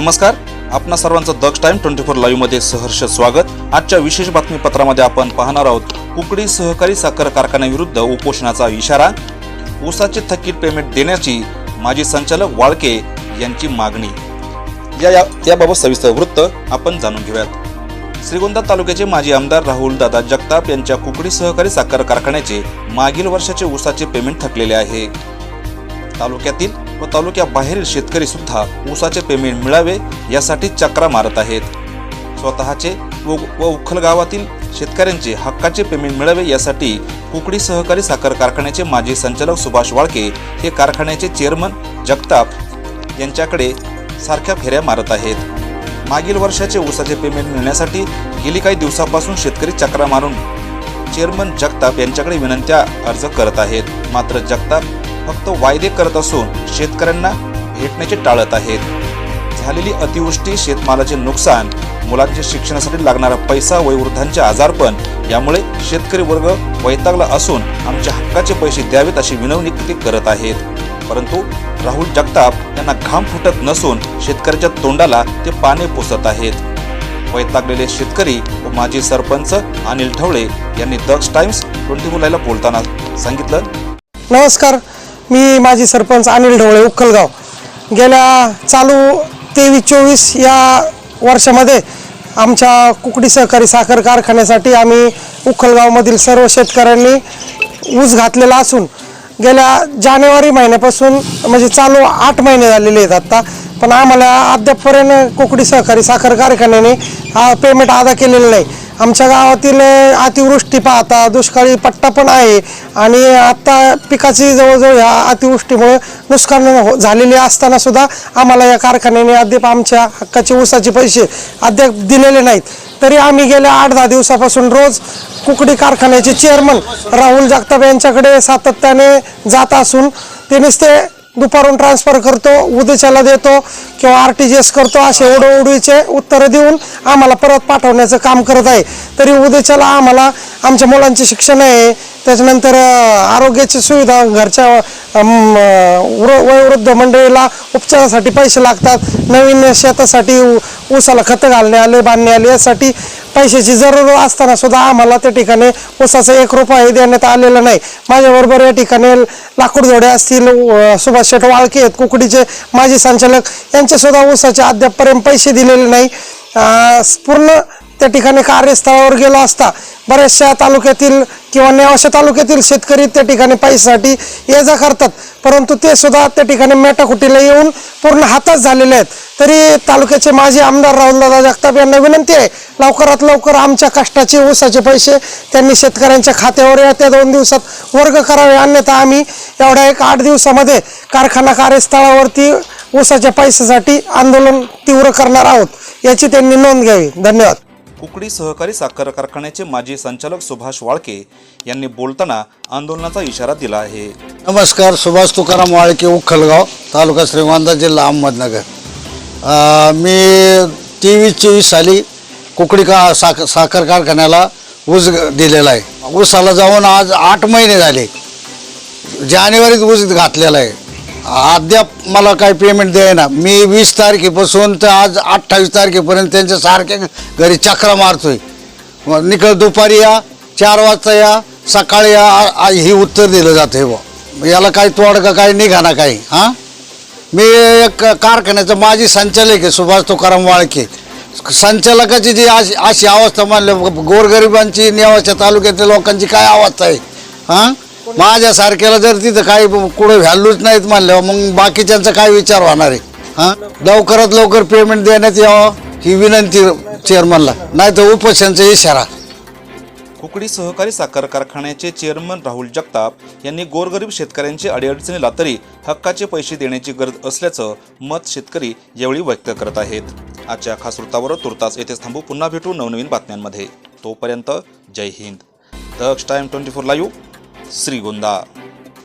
नमस्कार. आपणा सर्वांचं दक्ष टाइम ट्वेंटी फोर लाईव्हमध्ये सहर्ष स्वागत. आजच्या विशेष बातमीपत्रामध्ये आपण पाहणार आहोत कुकडी सहकारी साखर कारखान्याविरुद्ध उपोषणाचा इशारा. ऊसाचे थकीत पेमेंट देण्याची माजी संचालक वाळके यांची मागणी. या या- सविस्तर वृत्त आपण जाणून घेऊयात. श्रीगोंदा तालुक्याचे माजी आमदार राहुल दादा जगताप यांच्या कुकडी सहकारी साखर कारखान्याचे मागील वर्षाचे ऊसाचे पेमेंट थकलेले आहे. तालुक्यातील व तालुक्याबाहेरील शेतकरी सुद्धा ऊसाचे पेमेंट मिळावे यासाठी चक्रा मारत आहेत. स्वतःचे व व उखल गावातील शेतकऱ्यांचे हक्काचे पेमेंट मिळावे यासाठी कुकडी सहकारी साखर कारखान्याचे माजी संचालक सुभाष वाळके हे कारखान्याचे चेअरमन जगताप यांच्याकडे सारख्या फेऱ्या मारत आहेत. मागील वर्षाचे ऊसाचे पेमेंट मिळण्यासाठी गेली काही दिवसापासून शेतकरी चक्रा मारून चेअरमन जगताप यांच्याकडे विनंत्या अर्ज करत आहेत. मात्र जगताप फक्त वायदे करत असून शेतकऱ्यांना भेटण्याचे टाळत आहेत. झालेली अतिवृष्टी शेतमालाचे नुकसान मुलांच्या शिक्षणासाठी लागणारा पैसा वयोवृद्धांचे आजारपण यामुळे शेतकरी वर्ग वैतागला असून आमच्या हक्काचे पैसे द्यावेत अशी विनवणी ते करत आहेत. परंतु राहुल जगताप यांना घाम फुटत नसून शेतकऱ्याच्या तोंडाला ते पाने पुसत आहेत. वैतागलेले शेतकरी व माजी सरपंच अनिल ठवळे यांनी दक्ष टाइम्स ट्वेंटी मुलाला बोलताना सांगितलं. नमस्कार. मी माजी सरपंच अनिल ढवळे उक्कलगाव गेल्या चालू तेवीस चोवीस या वर्षामध्ये आमच्या कुकडी सहकारी साखर कारखान्यासाठी आम्ही उक्कलगावमधील सर्व शेतकऱ्यांनी ऊस घातलेला असून गेल्या जानेवारी महिन्यापासून म्हणजे चालू आठ महिने झालेले आहेत आत्ता पण आम्हाला अद्यापपर्यंत कुकडी सहकारी साखर कारखान्याने हा पेमेंट अदा केलेला नाही. आमच्या गावातील अतिवृष्टी पाहता दुष्काळी पट्टा पण आहे आणि आत्ता पिकाची जवळजवळ ह्या अतिवृष्टीमुळे नुकसान हो- झालेले असताना सुद्धा आम्हाला या कारखान्याने अद्याप आमच्या हक्काचे ऊसाचे पैसे अद्याप दिलेले नाहीत. तरी आम्ही गेल्या आठ दहा दिवसापासून रोज कुकडी कारखान्याचे चेअरमन राहुल जगताप यांच्याकडे सातत्याने जात असून ते नुसते दुपारून ट्रान्सफर करतो उद्याच्याला देतो किंवा आर टी जी एस करतो असे ओढवडीचे उत्तरं देऊन आम्हाला परत पाठवण्याचं काम करत आहे. तरी उद्याच्याला आम्हाला आमच्या मुलांचे शिक्षण आहे. त्याच्यानंतर आरोग्याची सुविधा घरच्या वयोवृद्ध मंडळीला उपचारासाठी पैसे लागतात. नवीन शेतासाठी ऊसाला खतं घालणे आले बांधणे आले यासाठी पैशाची जरूर असताना सुद्धा आम्हाला त्या ठिकाणी ऊसाचा एक रुपयाही देण्यात आलेला नाही. माझ्याबरोबर या ठिकाणी लाकूडजोडे असतील सुभाष शेठ वाळके आहेत कुकडीचे माजी संचालक. यांचे सुद्धा ऊसाचे अद्यापपर्यंत पैसे दिलेले नाही. पूर्ण त्या ठिकाणी कार्यस्थळावर गेलो असता बऱ्याचशा तालुक्यातील किंवा नेवाशा तालुक्यातील शेतकरी त्या ठिकाणी पैशासाठी ये जा करतात. परंतु ते सुद्धा त्या ठिकाणी मेटाकुटीला येऊन पूर्ण हाताच झालेले आहेत. तरी तालुक्याचे माजी आमदार राहुलदादा जगताप यांना विनंती आहे लवकरात लवकर आमच्या कष्टाचे ऊसाचे पैसे त्यांनी शेतकऱ्यांच्या खात्यावर या त्या दोन दिवसात वर्ग करावे. अन्यथा आम्ही एवढ्या एक आठ दिवसामध्ये कारखाना कार्यस्थळावरती ऊसाच्या पैशासाठी आंदोलन तीव्र करणार आहोत याची त्यांनी नोंद घ्यावी. धन्यवाद. कुकडी सहकारी साखर कारखान्याचे माजी संचालक सुभाष वाळके यांनी बोलताना आंदोलनाचा इशारा दिला आहे. नमस्कार सुभाष तुकाराम वाळके उखलगाव तालुका श्रीगोंदा जिल्हा अहमदनगर. मी तेवीस चोवीस साली कुकडी का साख साखर कारखान्याला ऊस ग- दिलेला आहे. ऊसाला जाऊन आज आठ महिने झाले. जानेवारीत ऊस घातलेला आहे. अद्याप मला काही पेमेंट द्यायना मी वीस तारखेपासून तर आज अठ्ठावीस तारखेपर्यंत त्यांच्या सारख्या घरी चक्रा मारतोय. मग निकळ दुपारी या चार वाजता या सकाळी या आ- आ- ही उत्तर दिलं जाते बुवा. याला काही तोड का काही निघाना काही हां? मी एक कारखान्याचा माजी संचालक आहे सुभाष तुकाराम वाळके. संचालकाची जी अशी अशी अवस्था मानली गोरगरिबांची नेवाच्या तालुक्यातल्या लोकांची काय अवस्था आहे? हां? माझ्यासारख्याला जर तिथं काही कुठं व्हॅल्यूच नाहीत मानल्यावर मग बाकीच्यांचा काय विचार होणार आहे? हां? लवकरात लवकर पेमेंट देण्यात यावं ही विनंती चेअरमनला नाही तर उपोषणचा इशारा. कुकडी सहकारी साखर कारखान्याचे चेअरमन राहुल जगताप यांनी गोरगरीब शेतकऱ्यांची अडीअडचणीला तरी हक्काचे पैसे देण्याची गरज असल्याचं मत शेतकरी यावेळी व्यक्त करत आहेत. आजच्या खास वृत्तावर तुर्तास येथेच थांबू. पुन्हा भेटू नवनवीन बातम्यांमध्ये. तोपर्यंत Jai Hind. Daksh time twenty four live Shrigonda